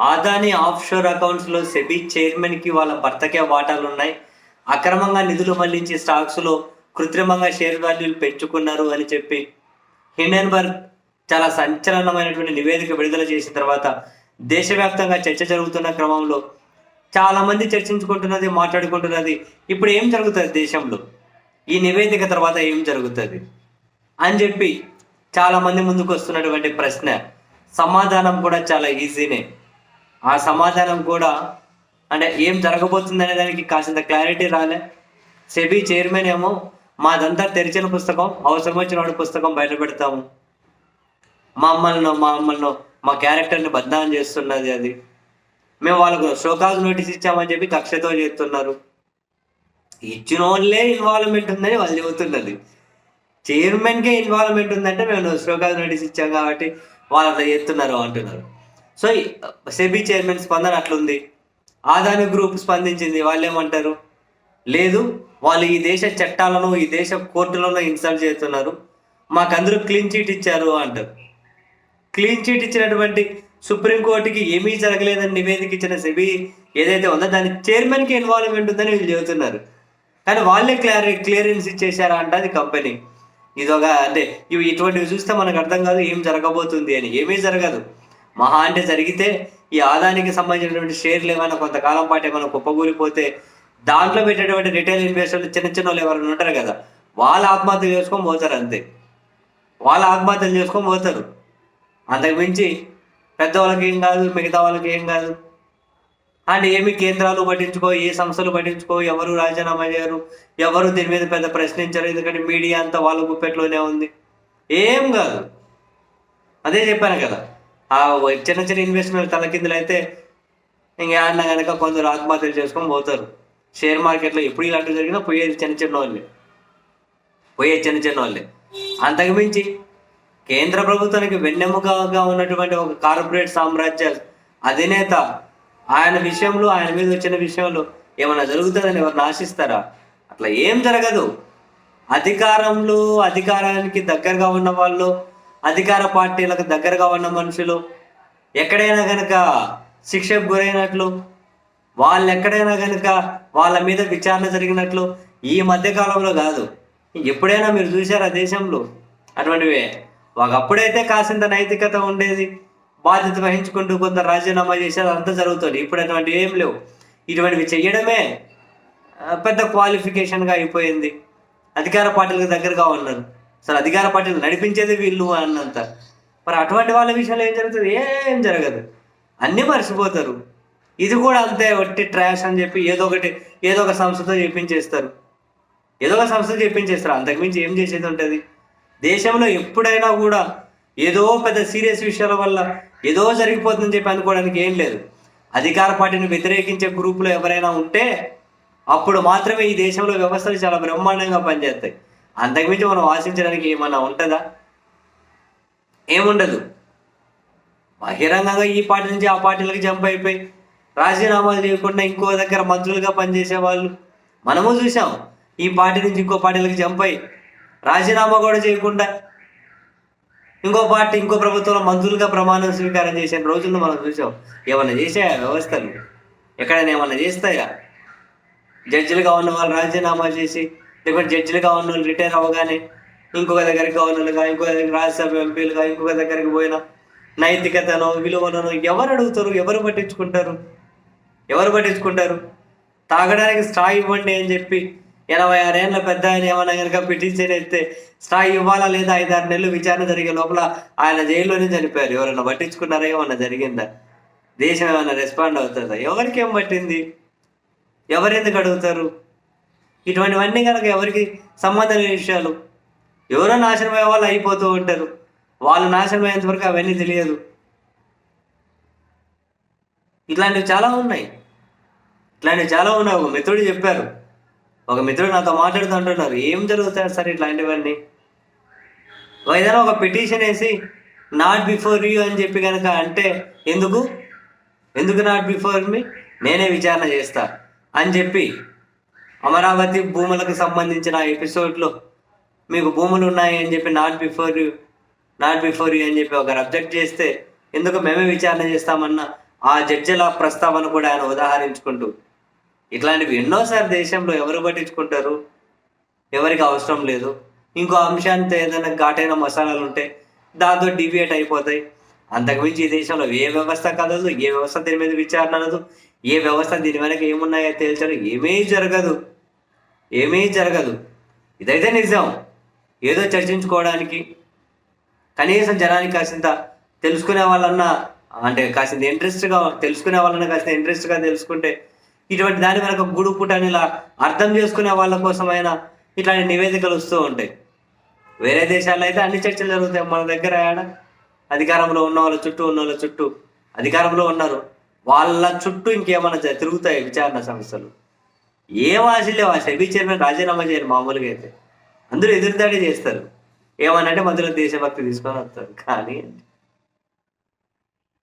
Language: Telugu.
ఆదాని ఆఫ్షోర్ అకౌంట్స్లో సెబీ చైర్మన్కి వాళ్ళ భర్తకే వాటాలు ఉన్నాయి. అక్రమంగా నిధులు మళ్ళించి స్టాక్స్లో కృత్రిమంగా షేర్ వాల్యూలు పెంచుకున్నారు అని చెప్పి హిండెన్బర్గ్ చాలా సంచలనమైనటువంటి నివేదిక విడుదల చేసిన తర్వాత దేశవ్యాప్తంగా చర్చ జరుగుతున్న క్రమంలో చాలామంది చర్చించుకుంటున్నది మాట్లాడుకుంటున్నది. ఇప్పుడు ఏం జరుగుతుంది దేశంలో? ఈ నివేదిక తర్వాత ఏం జరుగుతుంది? అని చెప్పి చాలామంది ముందుకు వస్తున్నటువంటి ప్రశ్న. సమాధానం కూడా చాలా ఈజీనే. ఆ సమాధానం కూడా అంటే ఏం జరగబోతుంది అనే దానికి కాసింత క్లారిటీ రాలే. సెబీ చైర్మన్ ఏమో మాదంతా తెరిచిన పుస్తకం అవసరం వచ్చిన పుస్తకం బయట పెడతాము. మమ్మల్ని మా మమ్మల్ని మా క్యారెక్టర్ని బద్నాం చేస్తున్నది అది. మేము వాళ్ళకు షోకాజ్ నోటీస్ ఇచ్చామని చెప్పి కక్షతో చేస్తున్నారు. ఇచ్చిన వాళ్ళే ఇన్వాల్వ్మెంట్ ఉందని వాళ్ళు చెబుతున్నది. చైర్మన్కే ఇన్వాల్వ్మెంట్ ఉందంటే మేము షోకాజ్ నోటీస్ ఇచ్చాం కాబట్టి వాళ్ళు అట్లా చేస్తున్నారు అంటున్నారు. సో సెబీ చైర్మన్ స్పందన అట్లుంది. ఆదాని గ్రూప్ స్పందించింది వాళ్ళు ఏమంటారు లేదు వాళ్ళు ఈ దేశ చట్టాలను ఈ దేశ కోర్టులను ఇన్సల్ట్ చేస్తున్నారు. మాకందరూ క్లీన్ చీట్ ఇచ్చారు అంటారు. క్లీన్ చీట్ ఇచ్చినటువంటి సుప్రీంకోర్టుకి ఏమీ జరగలేదని నివేదిక ఇచ్చిన సెబీ ఏదైతే ఉందో దాని చైర్మన్కి ఇన్వాల్వ్మెంట్ ఉందని వీళ్ళు చెబుతున్నారు. కానీ వాళ్ళే క్లియర్ క్లియరెన్స్ ఇచ్చేసారా అంటే అది కంపెనీ. ఇది ఒక అంటే ఇవి ఇటువంటివి చూస్తే మనకు అర్థం కాదు ఏం జరగబోతుంది అని. ఏమీ జరగదు. మహా అంటే జరిగితే ఈ ఆదానికి సంబంధించినటువంటి షేర్లు ఏమైనా కొంతకాలం పాటు ఏమైనా కుప్పగూలిపోతే దాంట్లో పెట్టేటువంటి రిటైల్ ఇన్వెస్టర్లు చిన్న చిన్న వాళ్ళు ఎవరైనా ఉంటారు కదా వాళ్ళు ఆత్మహత్య చేసుకొని పోతారు అంతే. వాళ్ళు ఆత్మహత్యలు చేసుకొని పోతారు. అంతకు మించి పెద్దవాళ్ళకి ఏం కాదు మిగతా వాళ్ళకి ఏం కాదు. అండ్ ఏమి కేంద్రాలు పట్టించుకో ఏ సంస్థలు పట్టించుకో ఎవరు రాజీనామా చేయరు ఎవరు దీని మీద పెద్ద ప్రశ్నించరు ఎందుకంటే మీడియా అంతా వాళ్ళ గుప్పెట్లోనే ఉంది. ఏం కాదు. అదే చెప్పాను కదా ఆ చిన్న చిన్న ఇన్వెస్ట్మెంట్ తలకిందులు అయితే ఇంకా అన్న కనుక కొందరు ఆత్మహత్యలు చేసుకొని పోతారు. షేర్ మార్కెట్లో ఎప్పుడు ఇలాంటివి జరిగినా పోయేది చిన్న చిన్న వాళ్ళే. పోయే చిన్న చిన్న వాళ్ళే. అంతకు మించి కేంద్ర ప్రభుత్వానికి వెన్నెముకగా ఉన్నటువంటి ఒక కార్పొరేట్ సామ్రాజ్య అధినేత ఆయన విషయంలో ఆయన మీద వచ్చిన విషయంలో ఏమైనా జరుగుతుందని ఎవరిని ఆశిస్తారా? అట్లా ఏం జరగదు. అధికారంలో అధికారానికి దగ్గరగా ఉన్న వాళ్ళు అధికార పార్టీలకు దగ్గరగా ఉన్న మనుషులు ఎక్కడైనా కనుక శిక్షకు గురైనట్లు వాళ్ళు ఎక్కడైనా కనుక వాళ్ళ మీద విచారణ జరిగినట్లు ఈ మధ్య కాలంలో కాదు. ఎప్పుడైనా మీరు చూసారా దేశంలో? అటువంటివే. ఒకప్పుడైతే కాసింత నైతికత ఉండేది బాధ్యత వహించుకుంటూ కొంత రాజీనామా చేసేది అంతా జరుగుతుంది. ఇప్పుడు అటువంటి ఏం లేవు. ఇటువంటివి చెయ్యడమే పెద్ద క్వాలిఫికేషన్గా అయిపోయింది. అధికార పార్టీలకు దగ్గరగా ఉన్నారు. అసలు అధికార పార్టీలు నడిపించేది వీళ్ళు అన్నంత మరి అటువంటి వాళ్ళ విషయంలో ఏం జరుగుతుంది? ఏం జరగదు. అన్నీ మర్చిపోతారు. ఇది కూడా అంతే ఒట్టి ట్రాష్ అని చెప్పి ఏదో ఒకటి ఏదో ఒక సంస్థతో చెప్పించేస్తారు. ఏదో ఒక సంస్థ చెప్పించేస్తారు. అంతకుమించి ఏం చేసేది ఉంటుంది? దేశంలో ఎప్పుడైనా కూడా ఏదో పెద్ద సీరియస్ విషయాల వల్ల ఏదో జరిగిపోతుందని చెప్పి అనుకోవడానికి ఏం లేదు. అధికార పార్టీని వ్యతిరేకించే గ్రూపులో ఎవరైనా ఉంటే అప్పుడు మాత్రమే ఈ దేశంలో వ్యవస్థలు చాలా బ్రహ్మాండంగా పనిచేస్తాయి. అంతకుమించి మనం ఆశించడానికి ఏమన్నా ఉంటుందా? ఏముండదు. బహిరంగంగా ఈ పార్టీ నుంచి ఆ పార్టీలకు జంప్ అయిపోయి రాజీనామాలు చేయకుండా ఇంకో దగ్గర మంత్రులుగా పనిచేసే వాళ్ళు మనము చూసాం ఈ పార్టీ నుంచి ఇంకో పార్టీలకు జంప్ అయి రాజీనామా కూడా చేయకుండా ఇంకో పార్టీ ఇంకో ప్రభుత్వంలో మంత్రులుగా ప్రమాణం స్వీకారం చేసిన రోజుల్లో మనం చూసాం ఏమన్నా చేసాయా వ్యవస్థలు? ఎక్కడైనా ఏమన్నా చేస్తాయా? జడ్జిలుగా ఉన్న వాళ్ళు రాజీనామా చేసి లేకపోతే జడ్జిలుగా ఉన్న రిటైర్ అవ్వగానే ఇంకొక దగ్గరికి గవర్నర్లుగా ఇంకొక దగ్గర రాజ్యసభ ఎంపీలుగా ఇంకొక దగ్గరికి పోయినా నైతికతను విలువలను ఎవరు అడుగుతారు? ఎవరు పట్టించుకుంటారు? ఎవరు పట్టించుకుంటారు? తాగడానికి స్ట్రా ఇవ్వండి అని చెప్పి ఎనభై ఆరేళ్ళ పెద్ద ఆయన ఏమైనా కనుక పిటిషన్ ఎత్తే స్ట్రా ఇవ్వాలా లేదా ఐదారు నెలలు విచారణ జరిగే లోపల ఆయన జైల్లోనే చనిపోయారు. ఎవరైనా పట్టించుకున్నారా? ఏమన్నా జరిగిందా? దేశం ఏమైనా రెస్పాండ్ అవుతుందా? ఎవరికేం పట్టింది? ఎవరెందుకు అడుగుతారు? ఇటువంటివన్నీ కనుక ఎవరికి సంబంధం లేని విషయాలు ఎవరో నాశనం అయ్యే వాళ్ళు అయిపోతూ ఉంటారు. వాళ్ళు నాశనం అయ్యేంత వరకు అవన్నీ తెలియదు. ఇట్లాంటివి చాలా ఉన్నాయి. ఇట్లాంటివి చాలా ఉన్నాయి. ఒక మిత్రుడు చెప్పారు. ఒక మిత్రుడు నాతో మాట్లాడుతూ అంటున్నారు ఏం జరుగుతాయి సార్ ఇట్లాంటివన్నీ? ఏదైనా ఒక పిటిషన్ వేసి నాట్ బిఫోర్ యూ అని చెప్పి కనుక అంటే ఎందుకు? ఎందుకు నాట్ బిఫోర్ మీ నేనే విచారణ చేస్తా అని చెప్పి అమరావతి భూములకు సంబంధించిన ఎపిసోడ్లో మీకు భూములు ఉన్నాయి అని చెప్పి not before you not before you అని చెప్పి ఒకరు అబ్జెక్ట్ చేస్తే ఎందుకు మేమే విచారణ చేస్తామన్నా ఆ జడ్జిల ప్రస్తావన కూడా ఆయన ఉదాహరించుకుంటూ ఇట్లాంటివి ఎన్నోసారి దేశంలో ఎవరు పట్టించుకుంటారు? ఎవరికి అవసరం లేదు. ఇంకో అంశానికి ఏదైనా ఘాటైన మసాలాలు ఉంటే దాంతో డివియేట్ అయిపోతాయి. అంతకుమించి ఈ దేశంలో ఏ వ్యవస్థ కలదు ఏ వ్యవస్థ దీని మీద విచారణ అనదు. ఏ వ్యవస్థ దీని వెనక ఏమున్నాయో తేల్చడం ఏమీ జరగదు. ఏమీ జరగదు. ఇదైతే నిజం. ఏదో చర్చించుకోవడానికి కనీసం జనానికి కాసింత తెలుసుకునే వాళ్ళన్నా అంటే కాసింత ఇంట్రెస్ట్గా తెలుసుకునే వాళ్ళన్నా కాసింత ఇంట్రెస్ట్గా తెలుసుకుంటే ఇటువంటి దాని వెనక గుడు పుట్టని ఇలా అర్థం చేసుకునే వాళ్ళ కోసమైనా ఇట్లాంటి నివేదికలు వస్తూ ఉంటాయి. వేరే దేశాల్లో అయితే అన్ని చర్చలు జరుగుతాయి. మన దగ్గర ఆడ అధికారంలో ఉన్న వాళ్ళ చుట్టూ ఉన్న వాళ్ళ చుట్టూ అధికారంలో ఉన్నారు. వాళ్ళ చుట్టూ ఇంకేమైనా తిరుగుతాయి విచారణ సంస్థలు. ఏం ఆశలు లేవు ఆ సెబీ చైర్మన్ రాజీనామా చేయాలి మామూలుగా అయితే. అందరూ ఎదురుదాడి చేస్తారు. ఏమనంటే మధ్యలో దేశభక్తి తీసుకొని వస్తారు. కానీ